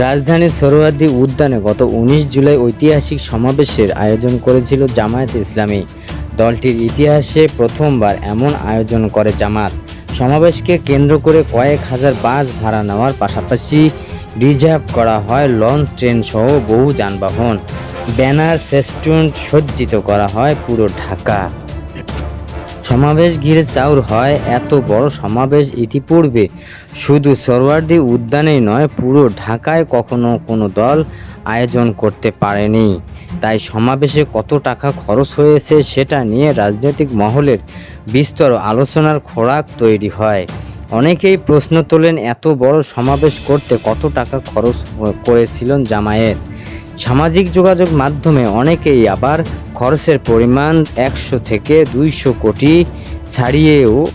রাজধানীর সরোয়ার্দী উদ্যানে গত উনিশ জুলাই ঐতিহাসিক সমাবেশের আয়োজন করেছিল জামায়াত ইসলামী। দলটির ইতিহাসে প্রথমবার এমন আয়োজন করে জামাত সমাবেশকে কেন্দ্র করে কয়েক হাজার বাস ভাড়া নেওয়ার পাশাপাশি রিজার্ভ করা হয় লঞ্চ, ট্রেন সহ বহু যানবাহন। ব্যানার, ফেস্টুন সজ্জিত করা হয় পুরো ঢাকা। সমাবেশ ঘিরে চাউর হয়। এত বড় সমাবেশ ইতিপূর্বে শুধু সরওয়ার্দী উদ্যানেই নয়, পুরো ঢাকায় কখনো কোনো দল আয়োজন করতে পারেনি। তাই সমাবেশে কত টাকা খরচ হয়েছে সেটা নিয়ে রাজনৈতিক মহলের বিস্তর আলোচনার খোরাক তৈরি হয়। অনেকেই প্রশ্ন তোলেন, এত বড় সমাবেশ করতে কত টাকা খরচ করেছিলেন জামায়েত? সামাজিক যোগাযোগ মাধ্যমে অনেকেই আবার খরচের পরিমাণ একশো থেকে দুইশো কোটি ছাড়িয়েও,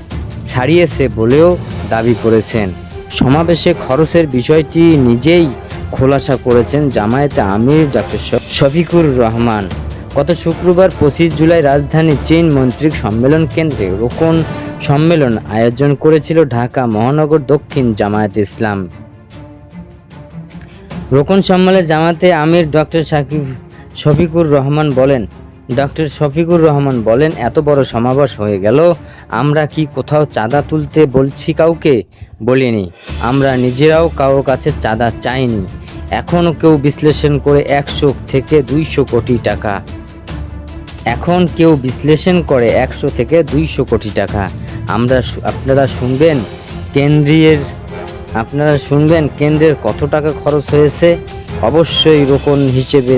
ছাড়িয়েছে বলেও দাবি করেছেন। সমাবেশে খরচের বিষয়টি নিজেই খোলাসা করেছেন জামায়াতে আমির ডক্টর শফিকুর রহমান। গত শুক্রবার পঁচিশ জুলাই রাজধানী চীন মন্ত্রিক সম্মেলন কেন্দ্রে রোকন সম্মেলন আয়োজন করেছিল ঢাকা মহানগর দক্ষিণ জামায়াত ইসলাম। রোকন সম্মেলনে জামাতে আমির ডক্টর সাকিব শফিকুর রহমান বলেন, ডক্টর শফিকুর রহমান বলেন, এত বড় সমাবেশ হয়ে গেল, আমরা কি কোথাও চাঁদা তুলতে বলছি কাউকে? বলিনি। আমরা নিজেরাও কারোর কাছে চাঁদা চাইনি। এখনও কেউ বিশ্লেষণ করে একশো থেকে দুইশো কোটি টাকা। এখন কেউ বিশ্লেষণ করে একশো থেকে দুইশো কোটি টাকা। আমরা আপনারা শুনবেন কেন্দ্রীয় আপনারা শুনবেন কেন্দ্রের কত টাকা খরচ হয়েছে। অবশ্যই রোকন হিসেবে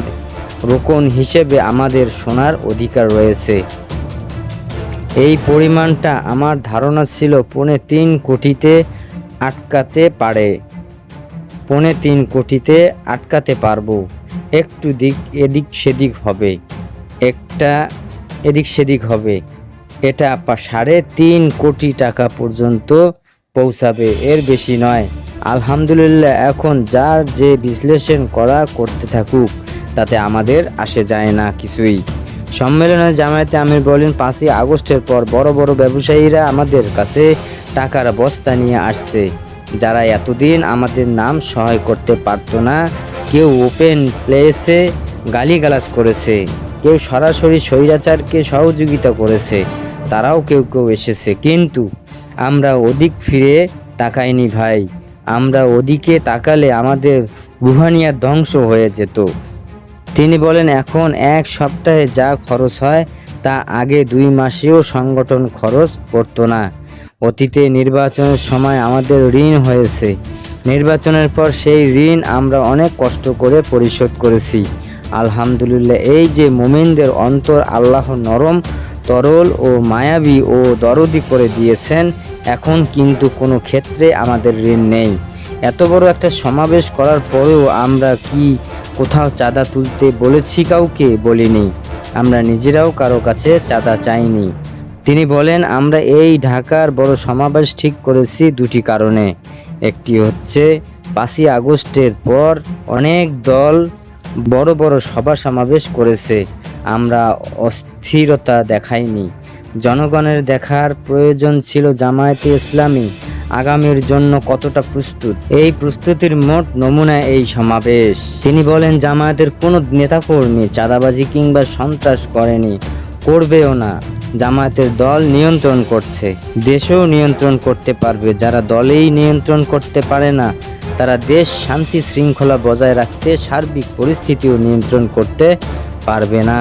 রোকন হিসেবে আমাদের শোনার অধিকার রয়েছে। এই পরিমাণটা আমার ধারণা ছিল পৌনে তিন কোটিতে আটকাতে পারে। পৌনে তিন কোটিতে আটকাতে পারব। একটু দিক, এদিক সেদিক হবে। একটা এদিক সেদিক হবে। এটা সাড়ে তিন কোটি টাকা পর্যন্ত পৌঁছাবে, এর বেশি নয়। আলহামদুলিল্লাহ, এখন যার যে বিশ্লেষণ করা করতে থাকুক, তাতে আমাদের আসে যায় না কিছুই। সম্মেলনে জামায়াতে আমির বলেন, পাঁচই আগস্টের পর বড় বড় ব্যবসায়ীরা আমাদের কাছে টাকার বস্তা নিয়ে আসছে। যারা এতদিন আমাদের নাম সহায় করতে পারতো না, কেউ ওপেন প্লেসে গালিগালাজ করেছে, কেউ সরাসরি স্বৈরাচারকে সহযোগিতা করেছে, তারাও কেউ কেউ এসেছে। কিন্তু আমরা ওদিক ফিরে তাকাইনি ভাই। আমরা ওদিকে তাকালে আমাদের রুহানিয়া ধ্বংস হয়ে যেত। তিনি বলেন, এখন এক সপ্তাহে যা খরচ হয়, তা আগে দুই মাসেও সংগঠন খরচ করতো না। অতীতে নির্বাচনের সময় আমাদের ঋণ হয়েছে। নির্বাচনের পর সেই ঋণ আমরা অনেক কষ্ট করে পরিশোধ করেছি। আলহামদুলিল্লাহ, এই যে মোমিনদের অন্তর আল্লাহ নরম তরল ও মায়াবী ও দরদি করে দিয়েছেন, এখন কিন্তু কোনো ক্ষেত্রে আমাদের ঋণ নেই। এত বড় একটা সমাবেশ করার পরেও আমরা কি কোথাও চাঁদা তুলতে বলেছি কাউকে? বলিনি। আমরা নিজেরাও কারও কাছে চাঁদা চাইনি। তিনি বলেন, আমরা এই ঢাকার বড় সমাবেশ ঠিক করেছি দুটি কারণে। একটি হচ্ছে, পাঁচই আগস্টের পর অনেক দল বড় বড় সভা সমাবেশ করেছে। আমরা অস্থিরতা দেখাইনি। জনগণের দেখার প্রয়োজন ছিল জামায়াতে ইসলামী। আগামীর জন্য কতটা প্রস্তুত? এই প্রস্তুতির মোট নমুনা এই সমাবেশ। তিনি বলেন, জামায়াতের কোনো নেতাকর্মী চাঁদাবাজি কিংবা সন্ত্রাস করেনি, করবেও না। জামায়াতের দল নিয়ন্ত্রণ করছে। দেশেও নিয়ন্ত্রণ করতে পারবে। যারা দলেই নিয়ন্ত্রণ করতে পারে না, তারা দেশ শান্তি শৃঙ্খলা বজায় রাখতে সার্বিক পরিস্থিতিও নিয়ন্ত্রণ করতে পারবে না।